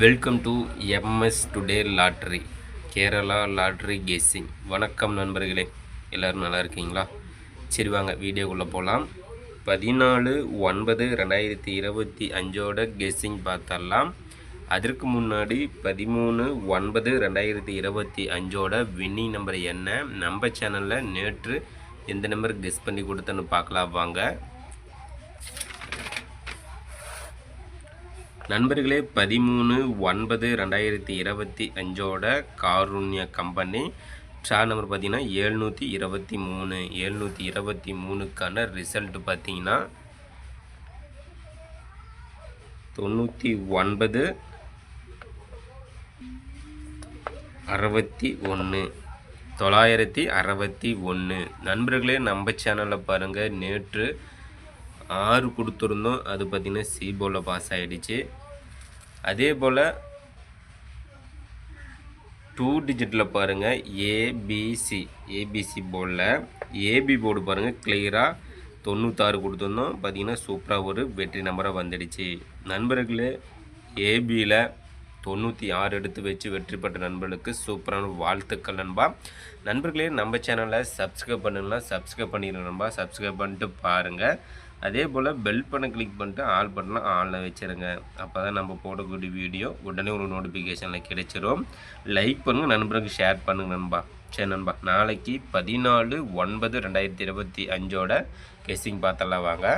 Welcome to MS today lottery Kerala lottery guessing வணக்கம் நண்பர்களே எல்லோரும் நல்லா இருக்கீங்களா? சரி வாங்க வீடியோக்குள்ளே போகலாம் பதினாலு ஒன்பது ரெண்டாயிரத்தி இருபத்தி அஞ்சோட கெஸ்ஸிங் பார்த்தரலாம் அதற்கு முன்னாடி பதிமூணு ஒன்பது ரெண்டாயிரத்தி இருபத்தி அஞ்சோட வின்னிங் நம்பர் என்ன? நம்ம சேனலில் நேற்று எந்த நம்பர் கெஸ் பண்ணி கொடுத்தன்னு பார்க்கலாம் வாங்க. நண்பர்களே பதிமூணு ஒன்பது ரெண்டாயிரத்தி இருபத்தி அஞ்சோட காருண்ய கம்பெனி. ட்ரா நம்பர் பார்த்தீங்கன்னா ஏழ்நூற்றி இருபத்தி மூணு. ஏழ்நூற்றி இருபத்தி மூணுக்கான ரிசல்ட் பார்த்தீங்கன்னா தொண்ணூற்றி ஒன்பது அறுபத்தி ஒன்று. தொள்ளாயிரத்தி அறுபத்தி ஒன்று. நண்பர்களே நம்ம சேனலில் பாருங்கள் நேற்று ஆறு கொடுத்துருந்தோம். அது பார்த்திங்கன்னா சிபோவில் பாஸ் ஆகிடுச்சு அதே போல் டூ டிஜிட்டில் பாருங்கள் ஏபிசி ஏபிசி போர்டில் ஏபி போர்டு பாருங்கள் கிளியராக தொண்ணூத்தாறு கொடுத்துருந்தோம். பார்த்திங்கன்னா சூப்பராக ஒரு வெற்றி நம்பராக வந்துடுச்சு. நண்பர்களே ஏபியில் தொண்ணூற்றி ஆறு எடுத்து வச்சு வெற்றி பெற்ற நண்பர்களுக்கு சூப்பரான வாழ்த்துக்கள் நண்பா. நண்பர்களே நம்ம சேனலை சப்ஸ்கிரைப் பண்ணுங்கன்னா சப்ஸ்கிரைப் பண்ணிடுங்க நண்பா. சப்ஸ்கிரைப் பண்ணிட்டு பாருங்கள் அதே போல் பெல் பண்ண கிளிக் பண்ணிட்டு ஆல் பட்டனை ஆனில் வச்சுருங்க. அப்போ தான் நம்ம போடக்கூடிய வீடியோ உடனே ஒரு நோட்டிஃபிகேஷனில் கிடைச்சிரும். லைக் பண்ணுங்கள் நண்பருக்கு ஷேர் பண்ணுங்கள் நண்பா. சரி நண்பா நாளைக்கு பதினாலு ஒன்பது ரெண்டாயிரத்தி இருபத்தி அஞ்சோட கெஸ்ஸிங் பார்த்தலாம் வாங்க.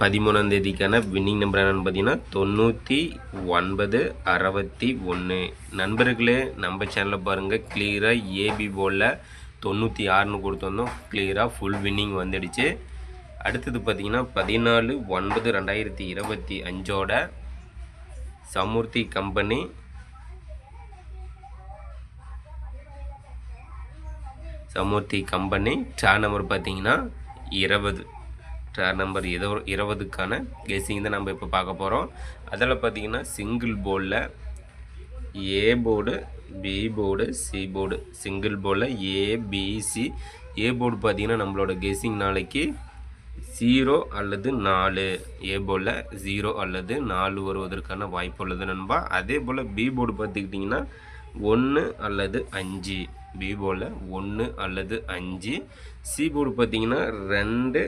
பதிமூணாம் தேதிக்கான வின்னிங் நம்பர் என்னென்னு பார்த்தீங்கன்னா தொண்ணூற்றி ஒன்பது அறுபத்தி ஒன்று நண்பர்களே நம்ம சேனலில் பாருங்கள் கிளியராக ஏபி போலில் தொண்ணூற்றி ஆறுன்னு கொடுத்துருந்தோம் கிளியராக ஃபுல் வின்னிங் வந்துடுச்சு. அடுத்தது பார்த்திங்கன்னா பதினாலு ஒன்பது ரெண்டாயிரத்தி இருபத்தி அஞ்சோட Samruddhi company Samruddhi company draw number பார்த்தீங்கன்னா இருபது. ட்ரா நம்பர் இதோ இருபதுக்கான கெஸிங் தான் நம்ம இப்போ பார்க்க போகிறோம் அதில் பார்த்தீங்கன்னா சிங்கிள் போர்டில் A board B board C board single போர்டில் ஏபிசி ஏ போர்டு பார்த்தீங்கன்னா நம்மளோட கெஸிங் நாளைக்கு ஜீரோ அல்லது நாலு. ஏ போர்டில் ஜீரோ அல்லது நாலு வருவதற்கான வாய்ப்பு உள்ளது நண்பா. அதே போல் பி போர்டு பார்த்துக்கிட்டிங்கன்னா ஒன்று அல்லது அஞ்சு. பி போர்டில் ஒன்று அல்லது அஞ்சு. சி போர்டு பார்த்தீங்கன்னா ரெண்டு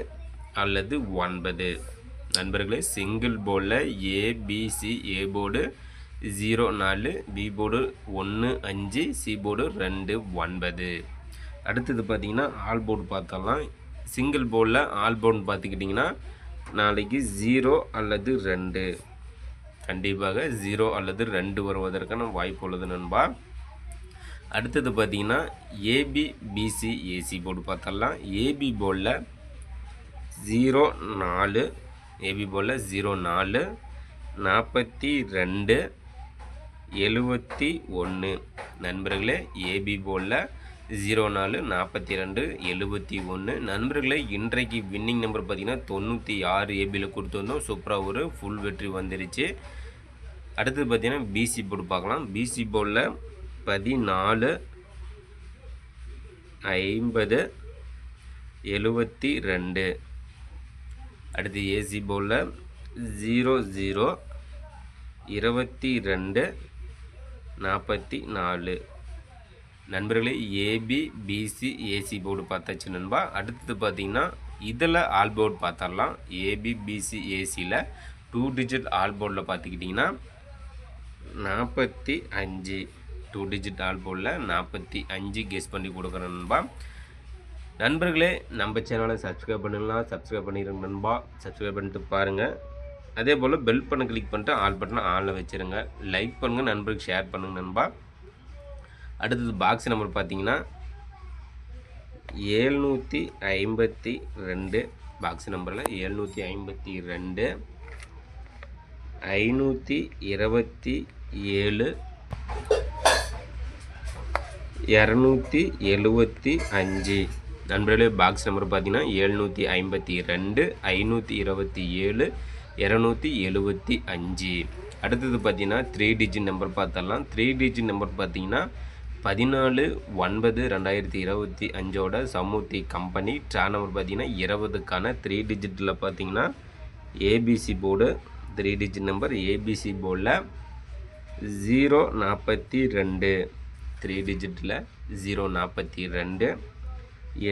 அல்லது ஒன்பது. நண்பர்களே சிங்கிள் போர்டில் ஏபிசி ஏ போர்டு ஜீரோ நாலு பி போர்டு ஒன்று அஞ்சு சி போர்டு ரெண்டு ஒன்பது. அடுத்தது பார்த்திங்கன்னா ஆல் போர்டு பார்த்தலாம் சிங்கிள் போர்டில் ஆல் போர்டு பார்த்துக்கிட்டிங்கன்னா நாளைக்கு ஜீரோ அல்லது ரெண்டு. கண்டிப்பாக ஜீரோ அல்லது ரெண்டு வருவதற்கான வாய்ப்பு உள்ளது நண்பா. அடுத்தது பார்த்திங்கன்னா ஏபி பிசி ஏசி போர்டு பார்த்தலாம் ஏபி போர்டில் ஜீரோ நாலு ஏபி போர்டில் ஜீரோ நாலு நாற்பத்தி ரெண்டு எழுபத்தி ஒன்று நண்பர்களே ஏபி போலில் ஜீரோ நாலு நாற்பத்தி ரெண்டு எழுபத்தி ஒன்று நண்பர்களே இன்றைக்கு வின்னிங் நம்பர் பார்த்திங்கன்னா தொண்ணூற்றி ஆறு ஏபியில் கொடுத்து வந்தோம். சூப்பராக ஒரு ஃபுல் வெற்றி வந்துருச்சு. அடுத்தது பார்த்திங்கன்னா பிசி போர்டு பார்க்கலாம். பிசி போர்டில் பதினாலு ஐம்பது எழுபத்தி ரெண்டு அடுத்து ஏசி போலில் ஜீரோ ஜீரோ இருபத்தி ரெண்டு நாற்பத்தி நாலு. நண்பர்களே ஏபி பிசி ஏசி போர்டு பார்த்தாச்சு நண்பா. அடுத்தது பார்த்திங்கன்னா இதில் ஆல் போர்டு பார்த்தரலாம் ஏபி பிசி ஏசியில் டூ டிஜிட் ஆல் போர்டில் பார்த்துக்கிட்டிங்கன்னா நாற்பத்தி அஞ்சு. டூ டிஜிட் ஆல் போர்டில் நாற்பத்தி அஞ்சு கெஸ் பண்ணி கொடுக்குறேன் நண்பா. நண்பர்களே நம்ம சேனலை சப்ஸ்கிரைப் பண்ணிடலாம் சப்ஸ்கிரைப் பண்ணிடுங்க நண்பா. சப்ஸ்கிரைப் பண்ணிட்டு பாருங்கள் அதே போல் பெல் பண்ண கிளிக் பண்ணிட்டு ஆல் பட்டனை ஆனில் வச்சுருங்க. லைக் பண்ணுங்கள் நண்பருக்கு ஷேர் பண்ணுங்கள் நண்பா. அடுத்தது பாக்ஸ் நம்பர் பார்த்தீங்கன்னா ஏழ்நூற்றி ஐம்பத்தி ரெண்டு. பாக்ஸ் நம்பரில் ஏழ்நூற்றி ஐம்பத்தி ரெண்டு. ஐநூற்றி இருபத்தி ஏழு. இரநூத்தி எழுபத்தி அஞ்சு. நண்பர்களே பாக்ஸ் நம்பர் பார்த்தீங்கன்னா எழுநூற்றி ஐம்பத்தி ரெண்டு ஐநூற்றி இருபத்தி ஏழு. இரநூத்தி எழுபத்தி அஞ்சு. அடுத்தது பார்த்தீங்கன்னா த்ரீ டிஜிட் நம்பர் பார்த்தரலாம் த்ரீ டிஜிட் நம்பர் பார்த்தீங்கன்னா பதினாலு ஒன்பது ரெண்டாயிரத்தி இருபத்தி அஞ்சோட சமூர்த்தி கம்பெனி ட்ரா நம்பர் பார்த்தீங்கன்னா இருபதுக்கான த்ரீ டிஜிட்டில் பார்த்தீங்கன்னா ABC board three digit number ABC போர்டில் ஜீரோ நாற்பத்தி ரெண்டு. த்ரீ டிஜிட்டில் ஜீரோ நாற்பத்தி ரெண்டு.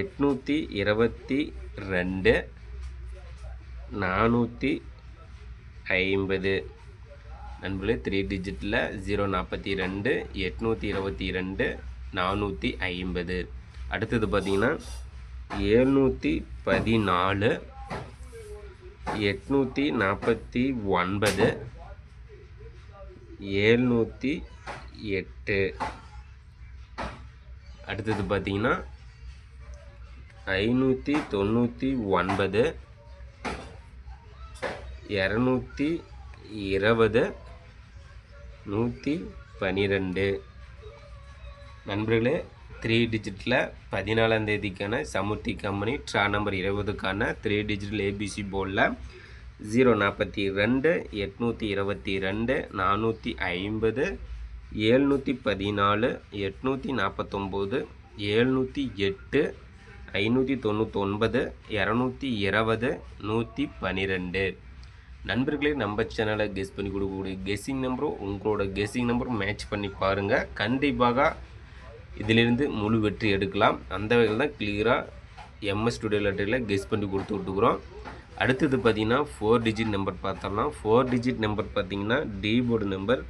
எட்நூற்றி இருபத்தி ரெண்டு. நானூற்றி ஐம்பது. நண்பர்களே த்ரீ டிஜிட்டில் ஜீரோ நாற்பத்தி ரெண்டு எட்நூற்றி இருபத்தி ரெண்டு நானூற்றி ஐம்பது. அடுத்தது பார்த்தீங்கன்னா ஏழ்நூற்றி பதினாலு எட்நூற்றி நாற்பத்தி ஒன்பது ஏழ்நூற்றி எட்டு. அடுத்தது பார்த்தீங்கன்னா ஐநூற்றி தொண்ணூற்றி ஒன்பது இரநூத்தி இருபது நூற்றி பன்னிரெண்டு நண்பர்களே த்ரீ டிஜிட்டில் பதினாலாம் தேதிக்கான சமுர்த்தி கம்பெனி ட்ரா நம்பர் இருபதுக்கான த்ரீ டிஜிட்டல் ஏபிசி போர்டில் ஜீரோ நாற்பத்தி ரெண்டு எட்நூற்றி இருபத்தி ரெண்டு நானூற்றி ஐம்பது ஏழ்நூற்றி பதினாலு எட்நூற்றி நாற்பத்தொம்போது ஏழ்நூற்றி எட்டு ஐநூற்றி தொண்ணூத்தொன்பது இரநூத்தி இருபது நூற்றி பன்னிரெண்டு நண்பர்களே நம்ம சேனலை கெஸ் பண்ணி கொடுக்கக்கூடிய கெஸ்ஸிங் நம்பரும் உங்களோட கெஸ்ஸிங் நம்பரும் மேட்ச் பண்ணி பாருங்கள் கண்டிப்பாக இதிலிருந்து முழு வெற்றி எடுக்கலாம். அந்த வகையில் தான் கிளியராக எம்எஸ் ஸ்டுடியோ லெட்டரில் கெஸ் பண்ணி கொடுத்து விட்டுக்குறோம். அடுத்தது பார்த்திங்கன்னா ஃபோர் டிஜிட் நம்பர் பார்த்தோம்னா ஃபோர் டிஜிட் நம்பர் பார்த்தீங்கன்னா டி போர்டு நம்பர்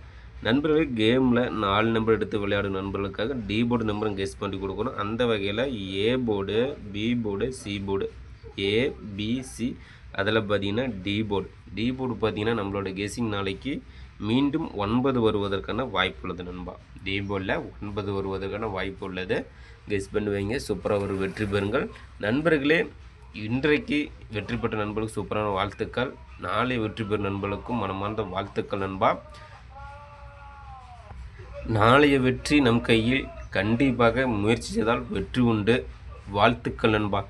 நண்பர்கள் கேமில் நாலு நம்பர் எடுத்து விளையாடும் நண்பர்களுக்காக டி போர்டு நம்பரும் கெஸ் பண்ணி கொடுக்கணும். அந்த வகையில் A board B board C board A BC அதில் பார்த்தீங்கன்னா டி போர்டு டி போர்டு பார்த்தீங்கன்னா நம்மளோட கெஸிங் நாளைக்கு மீண்டும் ஒன்பது வருவதற்கான வாய்ப்பு உள்ளது நண்பா. டி போர்டில் ஒன்பது வருவதற்கான வாய்ப்பு உள்ளது. கெஸ் பண்ணுவீங்க சூப்பராக ஒரு வெற்றி பெறுங்கள். நண்பர்களே இன்றைக்கு வெற்றி பெற்ற நண்பர்களுக்கு சூப்பரான வாழ்த்துக்கள். நாளை வெற்றி பெறும் நண்பர்களுக்கும் மனமார்ந்த வாழ்த்துக்கள் நண்பா. நாளைய வெற்றி நம் கையில் கண்டிப்பாக முயற்சி செய்தால் வெற்றி உண்டு. வாழ்த்துக்கள் நண்பா.